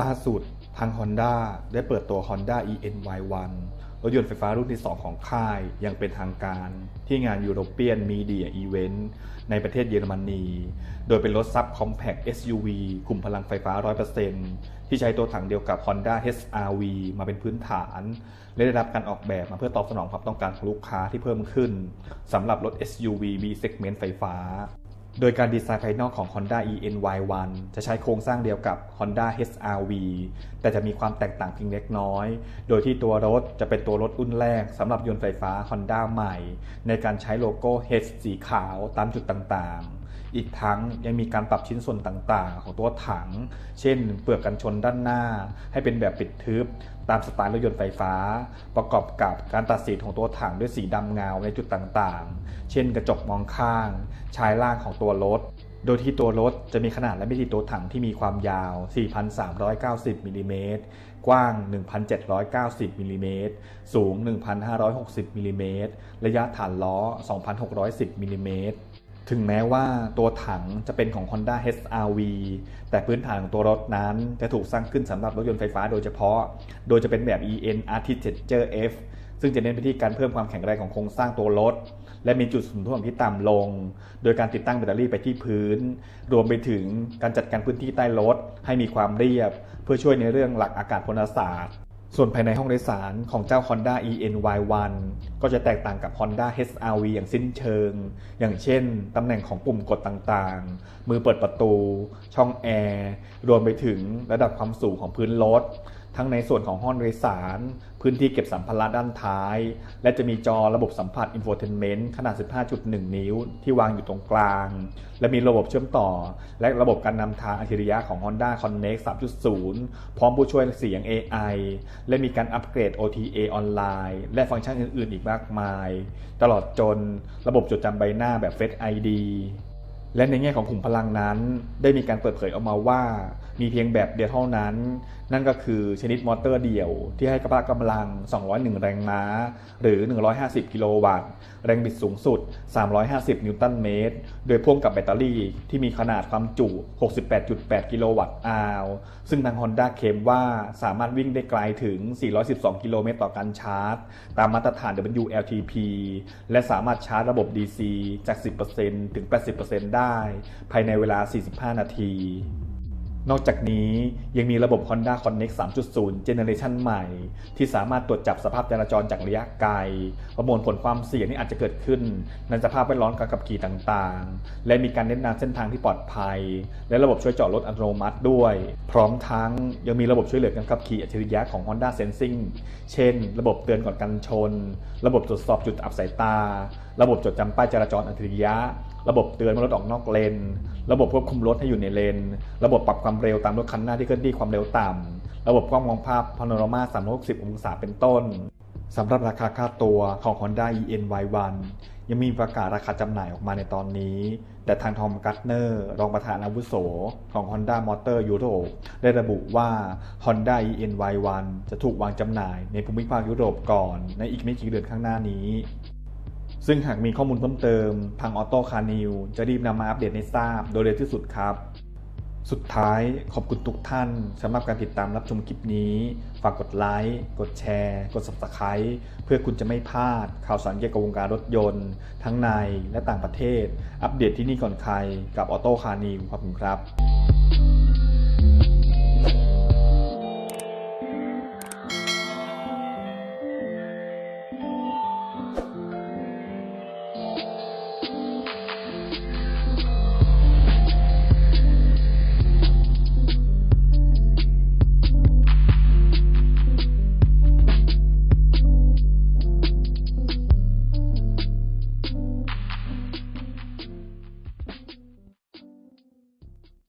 ล่าสุดทาง Honda ได้เปิดตัว Honda ENY1 รถยนต์ไฟฟ้ารุ่นที่ 2 ของค่ายยังเป็นทางการที่งาน European Media Event ในประเทศเยอรมนี โดยเป็นรถซับ Compact SUV กลุ่มพลังไฟฟ้า 100%ที่ใช้ตัวถังเดียวกับ Honda HR-V มาเป็นพื้นฐาน และได้รับการออกแบบมาเพื่อตอบสนองความต้องการของลูกค้าที่เพิ่มขึ้นสำหรับรถ SUV B segment ไฟฟ้า โดยการดีไซน์ภายนอกของ Honda ENY1 จะใช้โครงสร้างเดียวกับ Honda HR-V แต่จะมีความแตกต่างเพียงเล็กน้อย โดยที่ตัวรถจะเป็นตัวรถรุ่นแรกสำหรับยนต์ไฟฟ้า Honda ใหม่ ในการใช้โลโก้ H สีขาวตามจุดต่างๆ อีกทั้งยังมีการปรับชิ้นส่วนต่างๆ ของตัวถัง เช่น เปลือกกันชนด้านหน้า ให้เป็นแบบปิดทึบ ตามสไตล์รถยนต์ไฟฟ้า ประกอบกับการตัดสีของตัวถังด้วยสีดำเงาในจุดต่างๆ เช่น กระจกมองข้าง ชายล่างของตัวรถ โดยที่ตัวรถจะมีขนาดและมิติตัวถังที่มีความยาว 4,390มิลลิเมตรกว้าง 1,790มิลลิเมตรสูง 1,560มิลลิเมตรระยะฐานล้อ 2,610มิลลิเมตร ถึงแม้ว่าตัวถังจะเป็นของ Honda HR-V แต่พื้นฐานของตัวรถนั้นจะถูกสร้างขึ้นสำหรับรถยนต์ไฟฟ้าโดยเฉพาะ โดยจะเป็นแบบ EN Architecture F ซึ่งจะเน้นไปที่การเพิ่มความแข็งแรงของโครงสร้างตัวรถ และมีจุดศูนย์ถ่วงที่ต่ำลง โดยการติดตั้งแบตเตอรี่ไปที่พื้น รวมไปถึงการจัดการพื้นที่ใต้รถให้มีความเรียบ เพื่อช่วยในเรื่องหลักอากาศพลศาสตร์ ส่วนภายในห้องโดยสารของเจ้า Honda ENY1 ก็จะแตกต่างกับ Honda HR-V อย่างสิ้นเชิง อย่างเช่น ตำแหน่งของปุ่มกดต่างๆ มือเปิดประตู ช่องแอร์ รวมไปถึงระดับความสูงของพื้นรถ ทั้งในส่วนของห้องโดยสาร พื้นที่เก็บสัมภาระด้านท้าย และจะมีจอระบบสัมผัส Infotainment ขนาด 15.1 นิ้ว ที่วางอยู่ตรงกลาง และมีระบบเชื่อมต่อ และระบบการนำทางอัจฉริยะของ Honda Connect 3.0 พร้อมผู้ช่วยเสียง AI และมีการอัปเกรด OTA ออนไลน์ และฟังก์ชันอื่น ๆ อีกมากมาย ตลอดจนระบบจดจำใบหน้าแบบ Face ID และในแง่ของขุมพลังนั้น ได้มีการเปิดเผยออกมาว่ามีเพียงแบบเดียวเท่านั้น นั่นก็คือชนิดมอเตอร์เดี่ยว ที่ให้กระกำลัง 201 แรงม้า หรือ 150 กิโลวัตต์ แรงบิดสูงสุด 350 นิวตันเมตร โดยพ่วงกับแบตเตอรี่ที่มีขนาดความจุ 68.8 กิโลวัตต์อาวซึ่งทาง Honda เคลมว่าสามารถวิ่งได้ไกลถึง 412 กิโลเมตรต่อการชาร์จ ตามมาตรฐาน WLTP และสามารถชาร์จระบบ DC จาก 10%ถึง 80%ได้ภายในเวลา 45 นาที นอกจากนี้ยังมีระบบ Honda Connect 3.0 Generation ใหม่ ที่สามารถตรวจจับสภาพจราจรจากระยะไกล ประมวลผลความเสี่ยงที่อาจจะเกิดขึ้น ในสภาพแวดล้อมการขับขี่ต่างๆ และมีการแนะนำเส้นทางที่ปลอดภัย และระบบช่วยจอดรถอัตโนมัติด้วย พร้อมทั้งยังมีระบบช่วยเหลือการขับขี่อัจฉริยะของ Honda Sensing เช่น ระบบเตือนก่อนการชน ระบบตรวจสอบจุดอับสายตา ระบบจดจำป้ายจราจรอัจฉริยะ ระบบเตือนเมื่อรถออกนอกเลน ระบบควบคุมรถให้อยู่ในเลน ระบบปรับความเร็วตามรถคันหน้าที่เคลื่อนที่ความเร็วต่ำ ระบบกล้องมองภาพพาโนรามา 360 องศาเป็นต้น สำหรับราคาค่าตัวของ Honda ENY1 ยังมีประกาศราคาจำหน่ายออกมาในตอนนี้ แต่ทางทอมกัตเนอร์ รองประธานอาวุโสของ Honda Motor Europe ได้ระบุว่า Honda ENY1 จะถูกวางจำหน่ายในภูมิภาคยุโรปก่อนในอีกไม่กี่เดือนข้างหน้านี้ ซึ่งหากมีข้อมูลเพิ่มเติม ทางออโต้คานิวจะรีบนำมาอัปเดตให้ทราบโดยเร็วที่สุดครับ สุดท้ายขอบคุณทุกท่านสำหรับการติดตามรับชมคลิปนี้ ฝากกดไลค์กดแชร์ กด Subscribe เพื่อคุณจะไม่พลาดข่าวสารเกี่ยวกับวงการรถยนต์ ทั้งในและต่างประเทศ อัปเดตที่นี่ก่อนใครกับออโต้คานิวขอบคุณครับ